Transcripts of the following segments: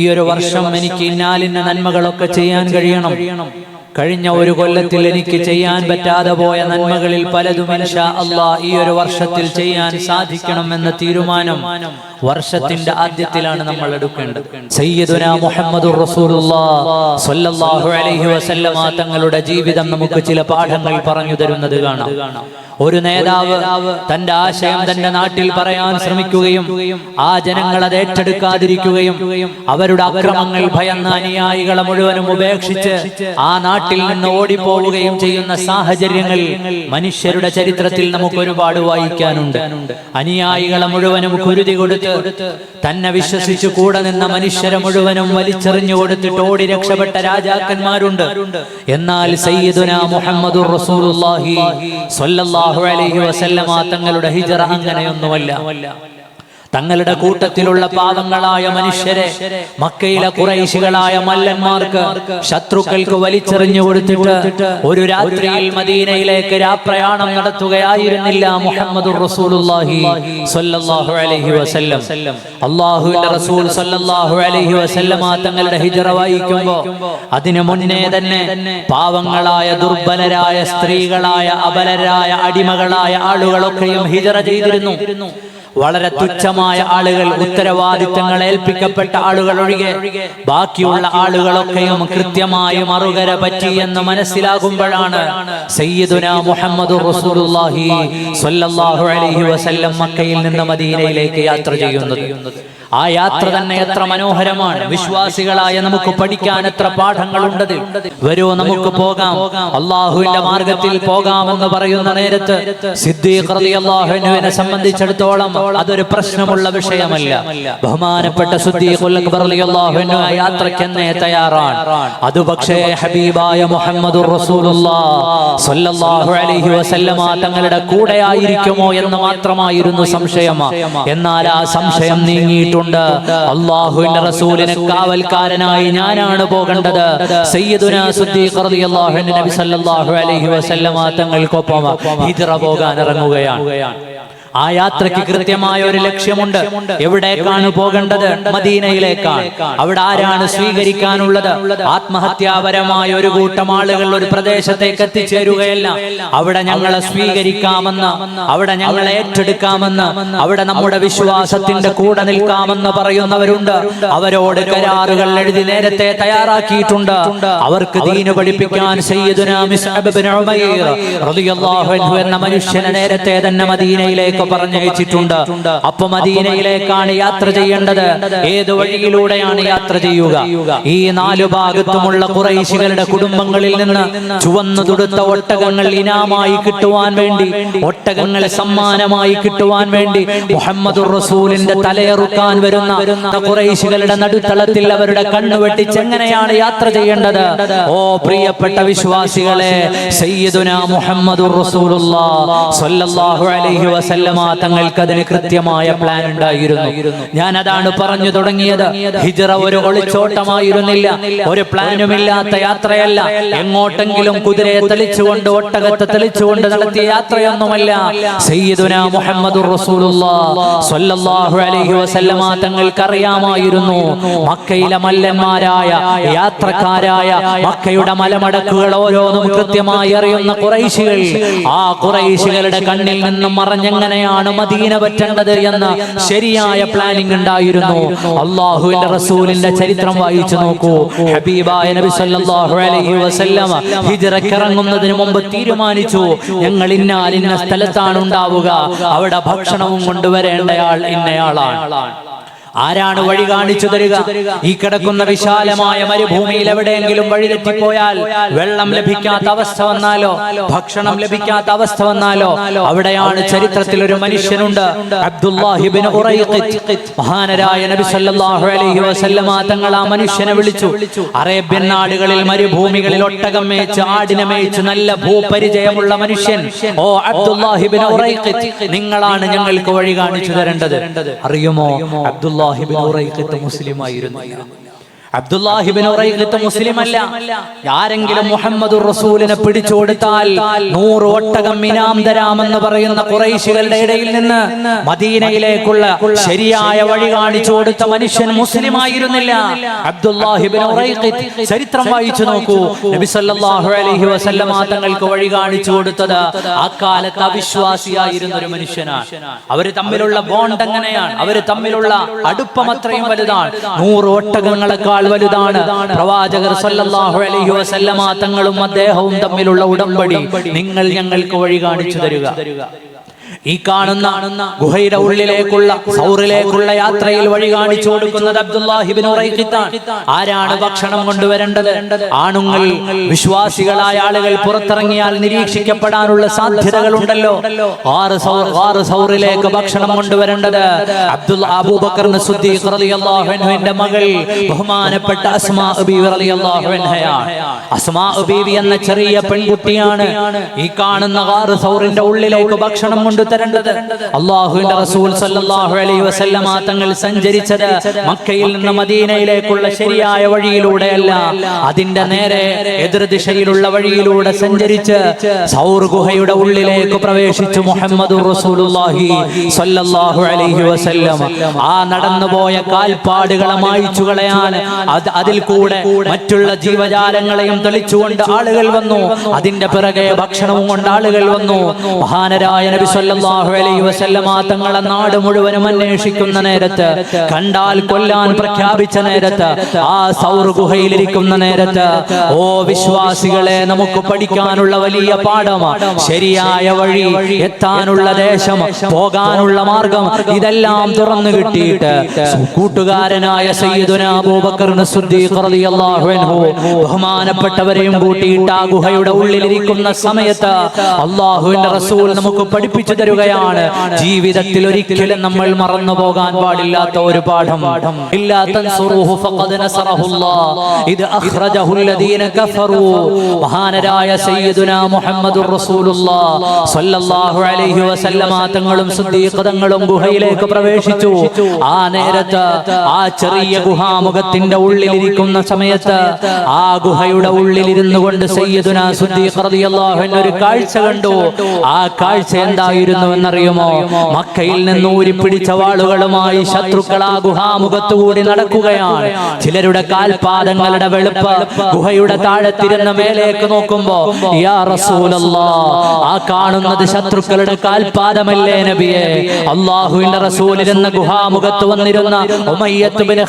ഈ ഒരു വർഷം എനിക്ക് ഇന്നാലിന്ന നന്മകളൊക്കെ ചെയ്യാൻ കഴിയണം. കഴിഞ്ഞ ഒരു കൊല്ലത്തിൽ എനിക്ക് ചെയ്യാൻ പറ്റാതെ പോയ നന്മകളിൽ പലതും അള്ളാ ഈ ഒരു വർഷത്തിൽ ചെയ്യാൻ സാധിക്കണം എന്ന തീരുമാനം വർഷത്തിന്റെ ആദ്യത്തിലാണ് നമ്മൾ എടുക്കേണ്ടത്. സയ്യിദുന മുഹമ്മദ് സ്വല്ലല്ലാഹു അലൈഹി വസല്ലമ തങ്ങളുടെ ജീവിതം നമുക്ക് ചില പാഠങ്ങൾ പറഞ്ഞു തരുന്നത് കാണാം. ഒരു നേതാവ് തന്റെ ആശയം തന്റെ നാട്ടിൽ പറയാൻ ശ്രമിക്കുകയും ആ ജനങ്ങൾ അത് ഏറ്റെടുക്കാതിരിക്കുകയും അവരുടെ അക്രമങ്ങൾ ഭയന്ന അനുയായികളെ മുഴുവനും ഉപേക്ഷിച്ച് ആ നാട്ടിൽ നിന്ന് ഓടിപ്പോവുകയും ചെയ്യുന്ന സാഹചര്യങ്ങൾ മനുഷ്യരുടെ ചരിത്രത്തിൽ നമുക്ക് ഒരുപാട് വായിക്കാനുണ്ട്. അനുയായികളെ മുഴുവനും കുരുതി കൊടുത്ത് തന്നെ വിശ്വസിച്ച് കൂടെ നിന്ന മനുഷ്യരെ മുഴുവനും വലിച്ചെറിഞ്ഞു കൊടുത്തിട്ട് ഓടി രക്ഷപ്പെട്ട രാജാക്കന്മാരുണ്ട്. എന്നാൽ സയ്യിദുന മുഹമ്മദ് റസൂലുള്ളാഹി സ്വല്ലല്ലാഹു അലൈഹി വസല്ലമ തങ്ങളുടെ ഹിജറ അങ്ങനെയൊന്നുമല്ല. തങ്ങളുടെ കൂട്ടത്തിലുള്ള പാദങ്ങളായ മനുഷ്യരെ മക്കയിലെ കുറൈശികളായ മല്ലന്മാർക്ക് ശത്രുക്കൾക്ക് വലിച്ചെറിഞ്ഞു കൊടുത്തിട്ട് ഒരു രാത്രിയിൽ മദീനയിലേക്ക് രാപ്രയാണം നടത്തുകയായിരുന്നില്ല മുഹമ്മദ് അള്ളാഹുവിന്റെ റസൂൽ അലൈഹി വസല്ലമ തങ്ങളുടെ ഹിജറ വായിക്കുമ്പോ അതിനു മുന്നേ തന്നെ പാവങ്ങളായ ദുർബലരായ സ്ത്രീകളായ അബലരായ അടിമകളായ ആളുകളൊക്കെയും ഹിജറ ചെയ്തിരുന്നു. വളരെ തുച്ഛമായ ആളുകൾ ഉത്തരവാദിത്തങ്ങൾ ഏൽപ്പിക്കപ്പെട്ട ആളുകൾ ഒഴികെ ബാക്കിയുള്ള ആളുകളൊക്കെയും കൃത്യമായി മറുകര പറ്റി എന്ന് മനസ്സിലാകുമ്പോഴാണ് സയ്യിദുന മുഹമ്മദ് റസൂലുള്ളാഹി സ്വല്ലല്ലാഹു അലൈഹി വസല്ലം മക്കയിൽ നിന്ന് മദീനയിലേക്ക് യാത്ര ചെയ്യുന്നത്. ആ യാത്ര തന്നെ എത്ര മനോഹരമാണ്. വിശ്വാസികളായ നമുക്ക് പഠിക്കാൻ എത്ര പാഠങ്ങളുണ്ടത് വരൂ നമുക്ക് പോകാം. അള്ളാഹുവിന്റെ മാർഗത്തിൽ പോകാമെന്ന് പറയുന്ന നേരത്ത് സിദ്ദീഖ് റളിയല്ലാഹുവിനെ സംബന്ധിച്ചിടത്തോളം അതൊരു പ്രശ്നമുള്ള വിഷയമല്ല. ബഹുമാനപ്പെട്ട യാത്രയ്ക്ക് എന്നെ തയ്യാറാണ്. അത് പക്ഷേ ഹബീബായ മുഹമ്മദ് തങ്ങളുടെ കൂടെ ആയിരിക്കുമോ എന്ന് മാത്രമായിരുന്നു സംശയം എന്നാൽ ആ സംശയം നീങ്ങിയിട്ടുണ്ട്. അള്ളാഹുവിന്റെ റസൂലിന് കാവൽക്കാരനായി ഞാനാണ് പോകേണ്ടത്. തങ്ങൾക്കൊപ്പം ഹിജ്റ പോകാൻ ഇറങ്ങുകയാണ്. ആ യാത്രയ്ക്ക് കൃത്യമായ ഒരു ലക്ഷ്യമുണ്ട്. എവിടേക്കാണ് പോകേണ്ടത്? മദീനയിലേക്കാണ്. അവിടെ ആരാണ് സ്വീകരിക്കാനുള്ളത്? ആത്മഹത്യാപരമായ ഒരു കൂട്ടം ആളുകൾ ഒരു പ്രദേശത്തേക്ക് എത്തിച്ചേരുകയല്ല. അവിടെ ഞങ്ങളെ സ്വീകരിക്കാമെന്ന് അവിടെ ഞങ്ങളെ ഏറ്റെടുക്കാമെന്ന് അവിടെ നമ്മുടെ വിശ്വാസത്തിന്റെ കൂടെ നിൽക്കാമെന്ന് പറയുന്നവരുണ്ട്. അവരോട് കരാറുകൾ എഴുതി നേരത്തെ തയ്യാറാക്കിയിട്ടുണ്ട്. അവർക്ക് ദീന് പഠിപ്പിക്കാൻ അൻഹു എന്ന മനുഷ്യനെ നേരത്തെ തന്നെ മദീനയിലേക്ക് പറഞ്ഞയച്ചിട്ടുണ്ട്. അപ്പൊ മദീനയിലേക്കാണ് യാത്ര ചെയ്യേണ്ടത്. ഏത് വഴിയിലൂടെയാണ് യാത്ര ചെയ്യുക? ഈ നാലു ഭാഗത്തുമുള്ള കുറേശികളുടെ കുടുംബങ്ങളിൽ നിന്ന് ചുവന്നു തുടുത്ത ഒട്ടകങ്ങൾ ഇനാമായി കിട്ടുവാൻ വേണ്ടി ഒട്ടകങ്ങൾ സമ്മാനമായി കിട്ടുവാൻ വേണ്ടി മുഹമ്മദ് റസൂലിന്റെ തലയെറുക്കാൻ വരുന്ന കുറേശികളുടെ നടുത്തളത്തിൽ അവരുടെ കണ്ണു വെട്ടിച്ച് എങ്ങനെയാണ് യാത്ര ചെയ്യേണ്ടത്? ഓ പ്രിയപ്പെട്ട വിശ്വാസികളെ സയ്യിദുന മുഹമ്മദ് സ്വല്ലല്ലാഹു അലൈഹി വസല്ലമ തങ്ങൾക്ക് അതിന് കൃത്യമായ പ്ലാൻ ഉണ്ടായിരുന്നു. ഞാൻ അതാണ് പറഞ്ഞു തുടങ്ങിയത്. ഹിജറ ഒരു ഒളിച്ചോട്ടമായിരുന്നില്ല. ഒരു പ്ലാനുമില്ലാത്ത യാത്രയല്ല. എങ്ങോട്ടെങ്കിലും കുതിരയെ തെളിച്ചുകൊണ്ട് ഒട്ടകത്തെ തെളിച്ചുകൊണ്ട് നടത്തിയ യാത്രയൊന്നുമല്ല. സയ്യിദുന മുഹമ്മദ് തങ്ങൾക്ക് അറിയാമായിരുന്നു മക്കയിലെ മല്ലന്മാരായ യാത്രക്കാരായ മക്കയുടെ മലമടക്കുകൾ ഓരോന്നും കൃത്യമായി അറിയുന്ന കുറൈശികൾ. ആ കുറൈശികളുടെ കണ്ണിൽ നിന്നും മറഞ്ഞെങ്ങനെയാണ് മദീന പറ്റേണ്ടത് എന്ന് ശരിയായ പ്ലാനിംഗ് ഉണ്ടായിരുന്നു. അള്ളാഹുവിന്റെ റസൂലിന്റെ ചരിത്രം വായിച്ചു നോക്കൂ. ഹബീബായ നബി സല്ലല്ലാഹു അലൈഹി വസല്ലമ മുമ്പ് തീരുമാനിച്ചു. ഞങ്ങൾ ഇന്നാലിന്ന ഇന്ന സ്ഥലത്താണ് ഉണ്ടാവുക. അവിടെ ഭക്ഷണവും കൊണ്ടുവരേണ്ടയാൾ ഇന്നയാളാണ്. ആരാണ് വഴി കാണിച്ചു തരിക? ഈ കിടക്കുന്ന വിശാലമായ മരുഭൂമിയിൽ എവിടെയെങ്കിലും വഴി തെറ്റിപ്പോയാൽ വെള്ളം ലഭിക്കാത്ത അവസ്ഥ വന്നാലോ? ഭക്ഷണം ലഭിക്കാത്ത അവസ്ഥ വന്നാലോ? അവിടെയാണ് ചരിത്രത്തിൽ ഒരു മനുഷ്യനുണ്ട്. അബ്ദുല്ലാഹിബിൻ മഹാനരായ നബി സല്ലല്ലാഹു അലൈഹി വസല്ലമ തങ്ങൾ ആ മനുഷ്യനെ വിളിച്ചു. അറേബ്യൻ നാടുകളിൽ മരുഭൂമികളിൽ ഒട്ടകം മേച്ച് ആടിനെ മേച്ച് നല്ല ഭൂപരിചയമുള്ള മനുഷ്യൻ. ഓ അബ്ദുല്ലാഹിബിൻ നിങ്ങളാണ് ഞങ്ങൾക്ക് വഴി കാണിച്ചു തരേണ്ടത്. അറിയുമോ? മുസ്ലിമായിരുന്നു അബ്ദുല്ലാഹിബിൻ ഉറൈഖത്ത് മുസ്ലിം അല്ല ആരെങ്കിലും മുഹമ്മദ് റസൂലിനെ പിടിച്ചുകൊടുത്താൽ നൂറ് ഒട്ടകം മിനാം തരാമെന്ന് പറയുന്ന കുറേശികളുടെ ഇടയിൽ നിന്ന് മദീനയിലേക്കുള്ള ശരിയായ വഴി കാണിച്ചു കൊടുത്ത മനുഷ്യൻ മുസ്ലിം ആയിരുന്നില്ല അബ്ദുല്ലാഹിബിൻ ചരിത്രം വായിച്ചു നോക്കൂ. നബി സല്ലല്ലാഹു അലൈഹി വസല്ലമ തങ്ങൾക്ക് വഴി കാണിച്ചു കൊടുത്തത് അക്കാലത്ത് അവിശ്വാസിയായിരുന്ന ഒരു മനുഷ്യനാണ്. അവർ തമ്മിലുള്ള ബോണ്ട് എങ്ങനെയാണ്? അവർ തമ്മിലുള്ള അടുപ്പം അത്രയും വലുതാണ്. നൂറ് ഒട്ടകങ്ങളെക്കാൾ വലുതാണ്. പ്രവാചകർ സല്ലല്ലാഹു അലൈഹി വസല്ലമ തങ്ങളും അദ്ദേഹവും തമ്മിലുള്ള ഉടമ്പടി. നിങ്ങൾ ഞങ്ങൾക്ക് വഴി കാണിച്ചു തരിക. ഈ കാണുന്ന ഗുഹയുടെ ഉള്ളിലേക്കുള്ള സൗറിലേക്കുള്ള യാത്രയിൽ വഴി കാണിച്ചു കൊടുക്കുന്നത് അബ്ദുല്ലാഹിബിൻ ആരാണ് ഭക്ഷണം കൊണ്ടുവരേണ്ടത്? ആണുങ്ങൾ വിശ്വാസികളായ ആളുകൾ പുറത്തിറങ്ങിയാൽ നിരീക്ഷിക്കപ്പെടാനുള്ള സാധ്യതകൾ ഉണ്ടല്ലോ ആറ് സൗർ സൗറിലേക്ക് ഭക്ഷണം കൊണ്ടുവരേണ്ടത് അബ്ദുൽ അബൂബക്കർ സിദ്ദീഖ് റളിയല്ലാഹു അൻഹുവിന്റെ മകൾ ബഹുമാനപ്പെട്ട അസ്മാ അസ്മാ എന്ന ചെറിയ പെൺകുട്ടിയാണ് ഈ കാണുന്ന ആറ് സൗറിന്റെ ഉള്ളിലേക്ക് ഭക്ഷണം കൊണ്ടു തരേണ്ടത്. അള്ളാഹുവിന്റെ റസൂൽ സല്ലല്ലാഹു അലൈഹി വസല്ലമ തങ്ങൾ സഞ്ചരിച്ചത് മക്കയിൽ നിന്ന് മദീനയിലേക്കുള്ള ശരിയായ വഴിയിലൂടെയല്ല. അതിന്റെ നേരെ എതിർദിശയിലുള്ള വഴിയിലൂടെ സഞ്ചരിച്ച് സൗർ ഗുഹയുടെ ഉള്ളിലേക്ക് പ്രവേശിച്ചു മുഹമ്മദ് റസൂലുള്ളാഹി സല്ലല്ലാഹു അലൈഹി ആ നടന്നുപോയ കാൽപ്പാടുകളെ മായിച്ചു കളയാൻ അതിൽ കൂടെ മറ്റുള്ള ജീവജാലങ്ങളെയും തെളിച്ചുകൊണ്ട് ആളുകൾ വന്നു. അതിന്റെ പിറകെ ഭക്ഷണവും കൊണ്ട് ആളുകൾ വന്നു. മഹാനരായ നബി സല്ലല്ലാഹു അലൈഹി വസല്ലമ തങ്ങളെ നാട് മുഴുവനും അന്വേഷിക്കുന്ന നേരത്ത് കണ്ടാൽ കൊല്ലാൻ പ്രഖ്യാപിച്ച നേരത്ത് ആ സൗർ ഗുഹയിലിരിക്കുന്ന നേരത്ത് ഓ വിശ്വാസികളെ നമുക്ക് പഠിക്കാനുള്ള വലിയ പാഠം ശരിയായ വഴി എത്താനുള്ള ദേശം പോകാനുള്ള മാർഗം ഇതെല്ലാം തുറന്നു കിട്ടിയിട്ട് കൂട്ടുകാരനായ സയ്യിദുന ബഹുമാനപ്പെട്ടവരെയും കൂട്ടിയിട്ട് ആ ഗുഹയുടെ ഉള്ളിലിരിക്കുന്ന സമയത്ത് അള്ളാഹുവിന്റെ റസൂൽ നമുക്ക് പഠിപ്പിച്ചു തരികയാണ് ജീവിതത്തിൽ ഒരിക്കലും നമ്മൾ മറന്നു പോകാൻ പാടില്ലാത്ത ഒരു പാഠം. ഇത് മഹാനരായ അലൈഹി വസല്ലമ തങ്ങളും ഗുഹയിലേക്ക് പ്രവേശിച്ചു. ആ നേരത്ത് ആ ചെറിയ ഗുഹാമുഖത്തിന്റെ ഉള്ളിലിരിക്കുന്ന സമയത്ത് ആ ഗുഹയുടെ ഉള്ളിലിരുന്നു കൊണ്ട് സയ്യിദുന സുദ്ദീഖ് റളിയല്ലാഹു അൻഹു ഒരു കാഴ്ച കണ്ടു. ആ കാഴ്ച എന്തായിരുന്നു? എന്നറിയുമോ മക്കയിൽ നിന്ന് ഊരിപ്പിടിച്ച വാളുകളുമായി ശത്രുക്കൾ ആ ഗുഹാമുഖത്തുകൂടി നടക്കുകയാണ്. ചിലരുടെ കാൽപാദങ്ങളുടെ വെളുപ്പ് ഗുഹയുടെ താഴെത്തിരുന്ന മേലേക്ക് നോക്കുമ്പോ യാ റസൂലല്ലാ ആ കാണുന്നത് ശത്രുക്കളുടെ കാൽപാദമല്ലേ നബിയെ? അള്ളാഹുവിന്റെ റസൂലിരുന്ന ഗുഹാമുഖത്ത് വന്നിരുന്ന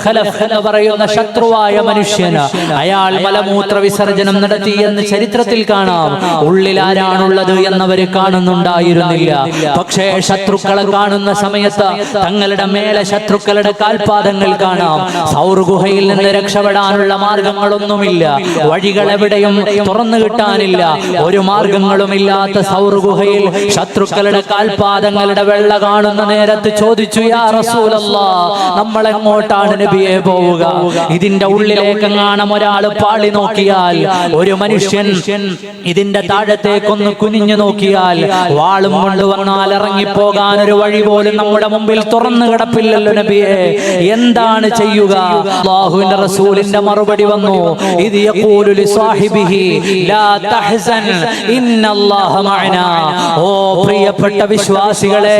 ഖലഫ് എന്ന് പറയുന്ന ശത്രുവായ മനുഷ്യന് അയാൾ മലമൂത്ര വിസർജനം നടത്തി എന്ന് ചരിത്രത്തിൽ കാണാം. ഉള്ളിൽ ആരാണുള്ളത് എന്നവര് കാണുന്നുണ്ടായിരുന്നില്ല. പക്ഷേ ശത്രുക്കളെ കാണുന്ന സമയത്ത് തങ്ങളുടെ മേലെ ശത്രുക്കളുടെ കാൽപാദങ്ങൾ കാണാം. സൗർ ഗുഹയിൽ നിന്ന് രക്ഷപ്പെടാനുള്ള മാർഗങ്ങളൊന്നുമില്ല. വഴികൾ എവിടെയും തുറന്നു കിട്ടാനില്ല. ഒരു മാർഗങ്ങളുമില്ലാത്ത സൗർ ഗുഹയിൽ ശത്രുക്കളുടെ കാൽപാദങ്ങളുടെ വെള്ള കാണുന്ന നേരത്ത് ചോദിച്ചു യാ റസൂലല്ലാ നമ്മൾ എങ്ങോട്ടാണ് നബിയെ പോവുക? ഇതിന്റെ ഉള്ളിലേക്ക് കാണാം ഒരാൾ പാളി നോക്കിയാൽ ഒരു മനുഷ്യൻ ഇതിന്റെ താഴത്തേക്കൊന്ന് കുനിഞ്ഞു നോക്കിയാൽ വാളും കൊണ്ട് വന്നാൽ ഇറങ്ങിപ്പോകാൻ ഒരു വഴി പോലും നമ്മുടെ മുമ്പിൽ തുറന്നു കിടപ്പില്ലല്ലോ നബിയെ. എന്താണ് ചെയ്യുക? അല്ലാഹുവിന്റെ റസൂലിന്റെ മറുപടി വന്നു. ഇത് യഖൂലു ലി സാഹിബിഹി ലാ തഹ്സൻ ഇന്നല്ലാഹ മഅനാ. ഓ പ്രിയപ്പെട്ട വിശ്വാസികളെ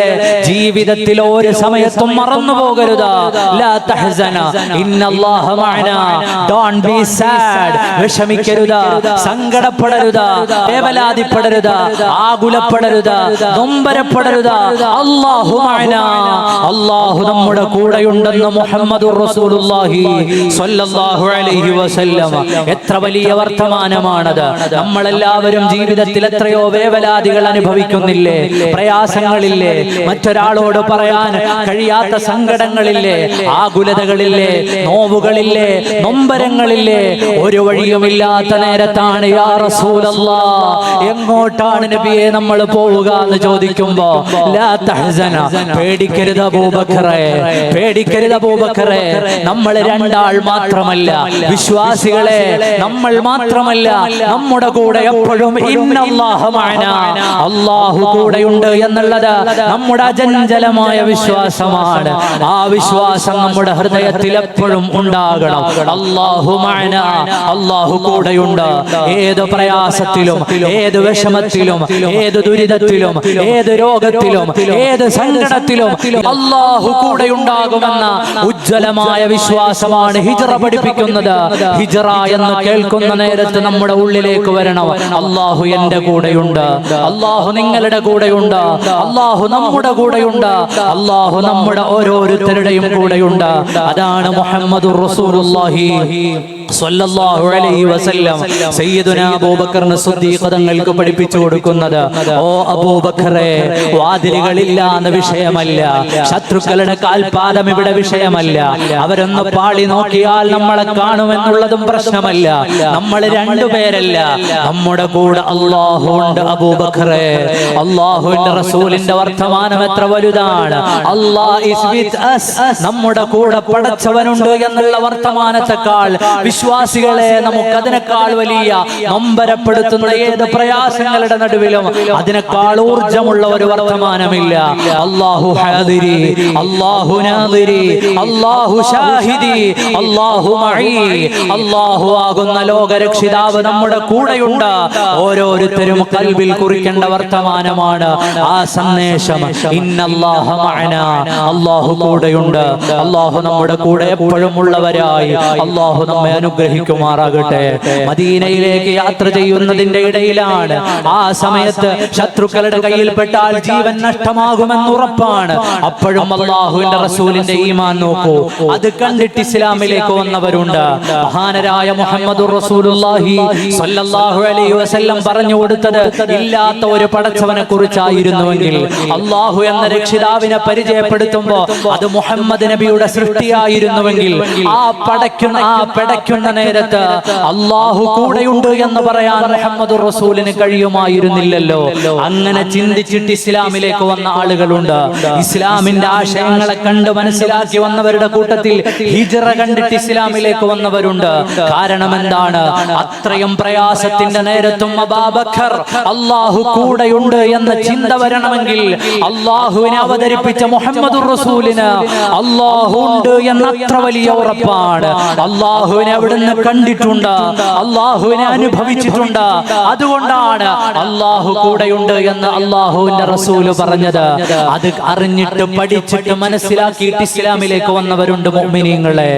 ജീവിതത്തിൽ ഒരു സമയത്തും മറന്നു പോകരുത്. ലാ തഹ്സന ഇന്നല്ലാഹ മഅനാ. ഡോണ്ട് ബി സാഡ് വിഷമിക്കരുത്. സങ്കടപ്പെടരുത്. വേവലാതിപ്പെടരുത്. ആകുലപ്പെടരുത്. നൊമ്പരപ്പെടരുത് അല്ലാഹു അള്ളാഹു നമ്മുടെ കൂടെയുണ്ടെന്ന് മുഹമ്മദ് എത്ര വലിയ വർത്തമാനമാണത്. നമ്മളെല്ലാവരും ജീവിതത്തിൽ എത്രയോ വേവലാതികൾ അനുഭവിക്കുന്നില്ലേ? പ്രയാസങ്ങളില്ലേ? മറ്റൊരാളോട് പറയാൻ കഴിയാത്ത സങ്കടങ്ങളില്ലേ? ആകുലതകളില്ലേ? നോവുകളില്ലേ? നൊമ്പരങ്ങളില്ലേ? ഒരു വഴിയുമില്ലാത്ത നേരത്താണ് യാ എങ്ങോട്ടാണ് നബിയെ നമ്മൾ പോവുക എന്ന് ചോദിക്കും തഹ്സന പേടിക്കരുത് അബൂബക്കറെ പേടിക്കരുത് അബൂബക്കറെ നമ്മൾ രണ്ടാൾ മാത്രമല്ല വിശ്വാസികളെ നമ്മൾ മാത്രമല്ല നമ്മുടെ കൂടെ എപ്പോഴും അള്ളാഹു കൂടെയുണ്ട് എന്നുള്ളത് നമ്മുടെ അചഞ്ചലമായ വിശ്വാസമാണ്. ആ വിശ്വാസം നമ്മുടെ ഹൃദയത്തിൽ എപ്പോഴും ഉണ്ടാകണം. അള്ളാഹു. അല്ലാഹു കൂടെയുണ്ട്. ഏത് പ്രയാസത്തിലും ഏത് വിഷമത്തിലും ഏത് ദുരിതത്തിലും ഏത് രോഗത്തിലും ഏത് സങ്കടത്തിലും അള്ളാഹു കൂടെ ഉണ്ടാകുമെന്ന ഉജ്ജ്വലമായ വിശ്വാസമാണ് ഹിജറ പഠിപ്പിക്കുന്നത്. ഹിജറ എന്ന് കേൾക്കുന്ന നേരത്ത് നമ്മുടെ ഉള്ളിലേക്ക് വരണം. അള്ളാഹു എന്റെ കൂടെയുണ്ട്. അള്ളാഹു നിങ്ങളുടെ കൂടെയുണ്ട്. അള്ളാഹു നമ്മുടെ കൂടെയുണ്ട്. അള്ളാഹു നമ്മുടെ ഓരോരുത്തരുടെയും കൂടെയുണ്ട്. അതാണ് മുഹമ്മദ് റസൂലുള്ളാഹി. സ്വല്ലല്ലാഹു അലൈഹി വസല്ലം സയ്യിദുനാ അബൂബക്കറിന് സിദ്ദീഖ് തങ്ങൾക്ക് പഠിപ്പിച്ചു കൊടുക്കുന്നത്. ഓ അബൂബക്കറെ വാതിലുകളില്ല എന്ന വിഷയമല്ല. ശത്രുക്കളുടെ കാൽപാദം ഇവിടെ വിഷയമല്ല. അവരൊന്ന് പാളി നോക്കിയാൽ നമ്മളെ കാണുമെന്നുള്ളതും പ്രശ്നമല്ല. നമ്മൾ രണ്ടുപേരല്ല നമ്മുടെ കൂടെ അള്ളാഹു ഉണ്ട് അബൂബക്കറെ. അള്ളാഹുവിന്റെ റസൂലിന്റെ വർത്തമാനം എത്ര വലുതാണ്. അള്ളാഹ്. നമ്മുടെ കൂടെ പടച്ചവനുണ്ട് എന്നുള്ള വർത്തമാനത്തെക്കാൾ വിശ്വാസികളെ നമുക്ക് അതിനേക്കാൾ വലിയ നൊമ്പരപ്പെടുത്തുന്ന ഏത് പ്രയാസങ്ങളുടെ നടുവിലും അതിനേക്കാൾ ഊർജമുള്ള ഒരു വർത്തമാനമില്ല. അള്ളാഹു ഹാദിരി. അള്ളാഹു നാദിരി. അള്ളാഹു ഷാഹിദി. അള്ളാഹു മഈ. അള്ളാഹു ആകുന്ന ലോകരക്ഷിതാവ് നമ്മുടെ കൂടെയുണ്ട്. ഓരോരുത്തരും കൽവിൽ കുറിക്കേണ്ട വർത്തമാനമാണ് ആ സന്ദേശം. ഇന്നല്ലാഹ മഅനാ. അള്ളാഹു കൂടെയുണ്ട്. അള്ളാഹു നമ്മുടെ കൂടെ എപ്പോഴും ഉള്ളവരായി. അള്ളാഹു നമ്മെ അനുഗ്രഹിക്കുമാറാകട്ടെ. മദീനയിലേക്ക് യാത്ര ചെയ്യുന്നതിന്റെ ഇടയിലാണ്. ആ സമയത്ത് ശത്രുക്കളുടെ കയ്യിൽപ്പെട്ടാൽ ജീവൻ നഷ്ടമാകുമെന്ന് ഉറപ്പാണ്. അപ്പോഴും അള്ളാഹുവിന്റെ റസൂലിന്റെ ഈമാൻ നോക്കൂ. അത് കണ്ടിട്ട് ഇസ്ലാമിലേക്ക് വന്നവരുണ്ട്. മഹാനരായ മുഹമ്മദ് റസൂലുള്ളാഹി അലൈഹി വസല്ലം പറഞ്ഞു കൊടുത്തത് ഇല്ലാത്ത ഒരു പടച്ചവനെ കുറിച്ചായിരുന്നുവെങ്കിൽ അള്ളാഹു എന്ന രക്ഷിതാവിനെ പരിചയപ്പെടുത്തുമ്പോ അത് മുഹമ്മദ് നബിയുടെ സൃഷ്ടിയായിരുന്നുവെങ്കിൽ ആ പടയ്ക്കുന്ന ആ പടയ്ക്കുന്ന നേരത്ത് അള്ളാഹു കൂടെയുണ്ട് എന്ന് പറയാൻ മുഹമ്മദ് റസൂലിന് കഴിയുമായിരുന്നില്ലല്ലോ. അങ്ങനെ ചിന്തിച്ചിട്ട് ഇസ്ലാമിലേക്ക് വന്ന ആളുകളുണ്ട്. ഇസ്ലാമിന്റെ ആശയങ്ങളെ കണ്ട് മനസ്സിലാക്കി വന്നവരുടെ കൂട്ടത്തിൽ ഹിജറ കണ്ടിട്ട് ഇസ്ലാമിലേക്ക് വന്നവരുണ്ട്. കാരണം എന്താണ്? അത്രയും പ്രയാസത്തിന്റെ നേരത്തും അബാബക്കർ അള്ളാഹു കൂടെയുണ്ട് എന്ന ചിന്ത വരണമെങ്കിൽ അള്ളാഹുവിനെ അവതരിപ്പിച്ച മുഹമ്മദ് റസൂലിന് അള്ളാഹു ഉണ്ട് എന്നത്ര വലിയ ഉറപ്പാണ്. അള്ളാഹുവിനെ അവിടുന്ന് കണ്ടിട്ടുണ്ട്. അള്ളാഹുവിനെ അനുഭവിച്ചിട്ടുണ്ട്. അതുകൊണ്ടാണ് അള്ളാഹു കൂടെയുണ്ട് എന്ന് അള്ളാഹുവിന്റെ റസൂൽ പറഞ്ഞത്. അത് അറിഞ്ഞിട്ട് പഠിച്ചിട്ട് മനസ്സിലാക്കിയിട്ട് ഇസ്ലാമിലേക്ക് വന്നവരുണ്ട് മോമിനിയങ്ങളെ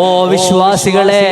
ഓ വിശ്വാസികളെ.